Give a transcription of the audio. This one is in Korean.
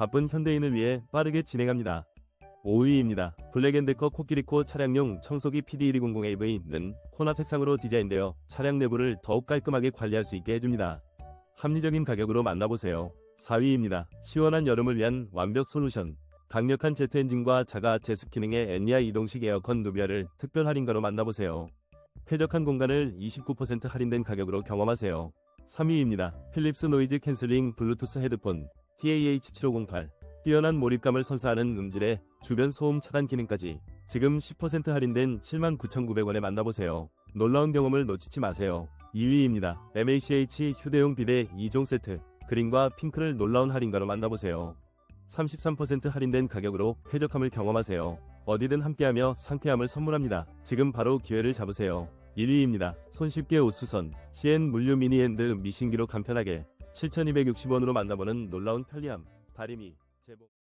바쁜 현대인을 위해 빠르게 진행합니다. 5위입니다. 블랙앤데커 코끼리코 차량용 청소기 PD120AV는 혼합 색상으로 디자인되어 차량 내부를 더욱 깔끔하게 관리할 수 있게 해줍니다. 합리적인 가격으로 만나보세요. 4위입니다. 시원한 여름을 위한 완벽 솔루션. 강력한 제트 엔진과 자가 제습 기능의 엔니아 이동식 에어컨 누비아를 특별 할인가로 만나보세요. 쾌적한 공간을 29% 할인된 가격으로 경험하세요. 3위입니다. 필립스 노이즈 캔슬링 블루투스 헤드폰 TAH7508 뛰어난 몰입감을 선사하는 음질에 주변 소음 차단 기능까지 지금 10% 할인된 79,900원에 만나보세요. 놀라운 경험을 놓치지 마세요. 2위입니다. MACH 휴대용 비대 2종 세트 그린과 핑크를 놀라운 할인가로 만나보세요. 33% 할인된 가격으로 쾌적함을 경험하세요. 어디든 함께하며 상쾌함을 선물합니다. 지금 바로 기회를 잡으세요. 1위입니다. 손쉽게 옷수선 CN 물류 미니핸드 미신기로 간편하게 7,260원으로 만나보는 놀라운 편리함. 다리미 제복